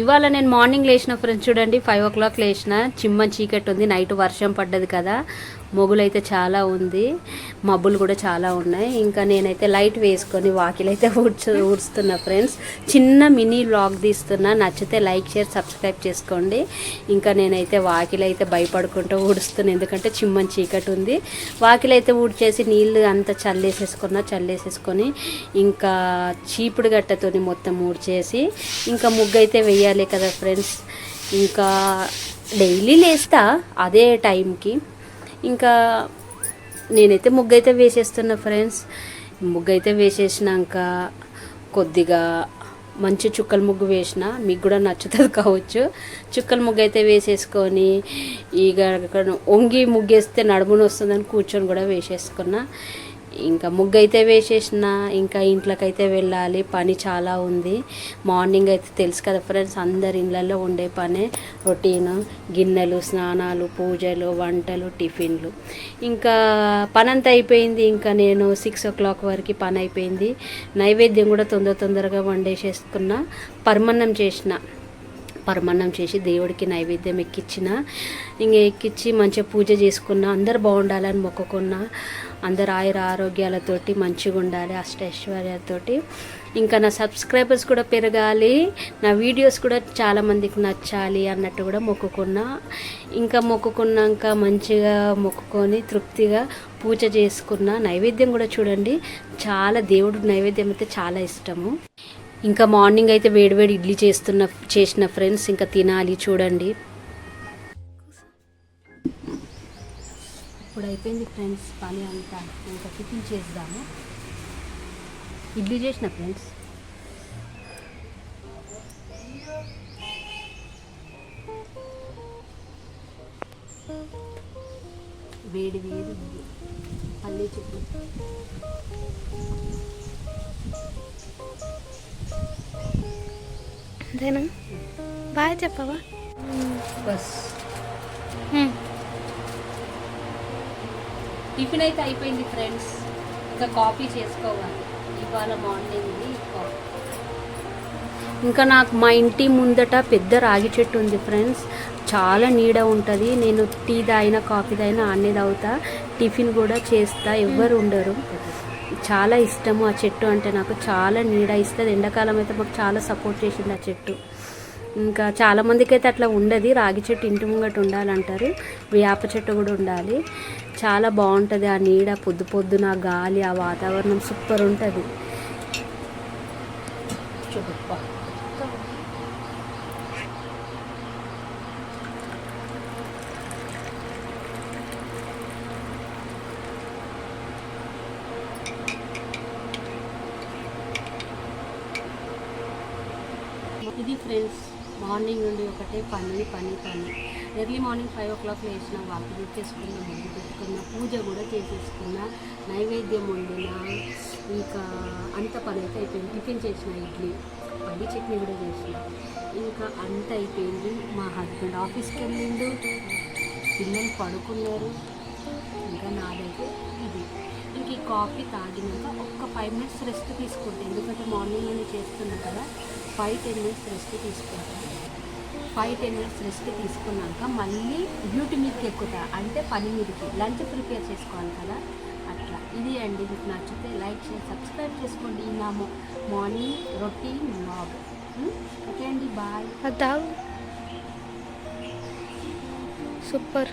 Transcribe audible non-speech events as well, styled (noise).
ఇవాళ నేను మార్నింగ్ లేచిన ఫ్రెండ్స్ చూడండి ఫైవ్ ఓ క్లాక్ లేచిన చిమ్మ చీకటి ఉంది నైట్ వర్షం పడ్డది కదా. మొగులైతే చాలా ఉంది మబ్బులు కూడా చాలా ఉన్నాయి. ఇంకా నేనైతే లైట్ వేసుకొని వాకిలైతే (laughs) ఊడ్చు ఊడుస్తున్నా ఫ్రెండ్స్. చిన్న మినీ వ్లాగ్ తీస్తున్నా నచ్చితే లైక్ షేర్ సబ్స్క్రైబ్ చేసుకోండి. ఇంకా నేనైతే వాకిలైతే భయపడుకుంటూ ఊడుస్తున్నా ఎందుకంటే చిమ్మని చీకటి ఉంది. వాకిలైతే ఊడ్చేసి నీళ్ళు అంతా చల్లేసేసుకున్నా చల్లేసేసుకొని ఇంకా చీపుడు గట్టతోని మొత్తం ఊడ్చేసి ఇంకా ముగ్గు అయితే వేయాలి కదా ఫ్రెండ్స్. ఇంకా డైలీ లేస్తా అదే టైంకి. ఇంకా నేనైతే ముగ్గు అయితే వేసేస్తున్నా ఫ్రెండ్స్. ముగ్గు అయితే వేసేసినాక కొద్దిగా మంచి చుక్కల ముగ్గు వేసిన మీకు కూడా నచ్చుతుంది కావచ్చు. చుక్కల ముగ్గు అయితే వేసేసుకొని ఇక అక్కడ వంగి ముగ్గేస్తే నడుమునొస్తుందని కూర్చొని కూడా వేసేసుకున్నా. ఇంకా ముగ్గు అయితే వేసేసిన ఇంకా ఇంట్లోకైతే వెళ్ళాలి. పని చాలా ఉంది. మార్నింగ్ అయితే తెలుసు కదా ఫ్రెండ్స్ అందరి ఇళ్ళల్లో ఉండే పనే రొటీన్. గిన్నెలు స్నానాలు పూజలు వంటలు టిఫిన్లు. ఇంకా పని అంతా అయిపోయింది. ఇంకా నేను సిక్స్ ఓ క్లాక్ వరకు పని అయిపోయింది. నైవేద్యం కూడా తొందర తొందరగా వండేసేసుకున్న. పర్మన్నం చేసిన. పరమాన్నం చేసి దేవుడికి నైవేద్యం ఎక్కించిన ఇంక ఎక్కించి మంచిగా పూజ చేసుకున్న. అందరు బాగుండాలని మొక్కుకున్న. అందరు ఆయుర ఆరోగ్యాలతోటి మంచిగా ఉండాలి అష్టైశ్వర్యాలతోటి. ఇంకా నా సబ్స్క్రైబర్స్ కూడా పెరగాలి నా వీడియోస్ కూడా చాలామందికి నచ్చాలి అన్నట్టు కూడా మొక్కుకున్నా. ఇంకా మొక్కుకున్నాక మంచిగా మొక్కుకొని తృప్తిగా పూజ చేసుకున్న నైవేద్యం కూడా చూడండి. చాలా దేవుడు నైవేద్యం అయితే చాలా ఇష్టము. ఇంకా మార్నింగ్ అయితే వేడివేడి ఇడ్లీ చేస్తున్న చేసిన ఫ్రెండ్స్ ఇంకా తినాలి చూడండి. ఇప్పుడు అయిపోయింది ఫ్రెండ్స్ పని అంతా. ఇంకా టిఫిన్ చేద్దాము. ఇడ్లీ చేసిన ఫ్రెండ్స్. వేడి వేడి పల్లీ చట్నీ అంతేనా? బాగా చెప్పవా? బస్. టిఫిన్ అయితే అయిపోయింది ఫ్రెండ్స్. ఇంకా కాఫీ చేసుకోవాలి. ఇవాళ మార్నింగ్ కాఫీ. ఇంకా నాకు మా ఇంటి ముందట పెద్ద రాగి చెట్టు ఉంది ఫ్రెండ్స్. చాలా నీడ ఉంటుంది. నేను టీ తాగినా కాఫీ తాగినా అన్నీ తాగుతా. టిఫిన్ కూడా చేస్తా. ఎవ్వరు ఉండరు. చాలా ఇష్టము ఆ చెట్టు అంటే నాకు. చాలా నీడ ఇస్తుంది. ఎండాకాలం అయితే మాకు చాలా సపోర్ట్ చేసింది ఆ చెట్టు. ఇంకా చాలా మందికి అయితే అట్లా ఉండదు. రాగి చెట్టు ఇంటి ముంగట ఉండాలంటారు. వేప చెట్టు కూడా ఉండాలి. చాలా బాగుంటుంది ఆ నీడ. పొద్దు పొద్దున గాలి ఆ వాతావరణం సూపర్ ఉంటుంది. ఇది ఫ్రెండ్స్ మార్నింగ్ నుండి ఒకటే పని పని పని. Early morning five o'clock లేచిన వాకి చేసుకున్న ముగ్గు పెట్టుకున్న పూజ కూడా చేసేసుకున్న నైవేద్యం వండిన ఇంకా అంత పని అయితే అయిపోయింది. టిఫిన్ చేసిన ఇడ్లీ పల్లి చట్నీ కూడా చేసిన. ఇంకా అంత అయిపోయింది మా హస్బెండ్. ఆఫీస్కి వెళ్ళిండు. పిల్లలు పడుకున్నారు. ఇంకా నాదైతే ఇది. ఇంక ఈ కాఫీ తాగినాక ఒక్క ఫైవ్ మినిట్స్ రెస్ట్ తీసుకుంటాను ఎందుకంటే మార్నింగ్ నేను చేస్తున్నా కదా ఫైవ్ టెన్ మినిట్స్ రెస్ట్ తీసుకుంటాను ఫైవ్ టెన్ మినిట్స్ రెస్ట్ తీసుకున్నాక మళ్ళీ డ్యూటీ మీదకి ఎక్కుతా అంటే పని మీదకి. లంచ్ ప్రిపేర్ చేసుకోవాలి కదా? అట్లా. ఇది అండి. మీకు నచ్చితే లైక్ చేసి సబ్స్క్రైబ్ చేసుకోండి. నా మార్నింగ్ రొటీన్ బ్లాగ్. ఓకే అండి. బాయ్. సూపర్.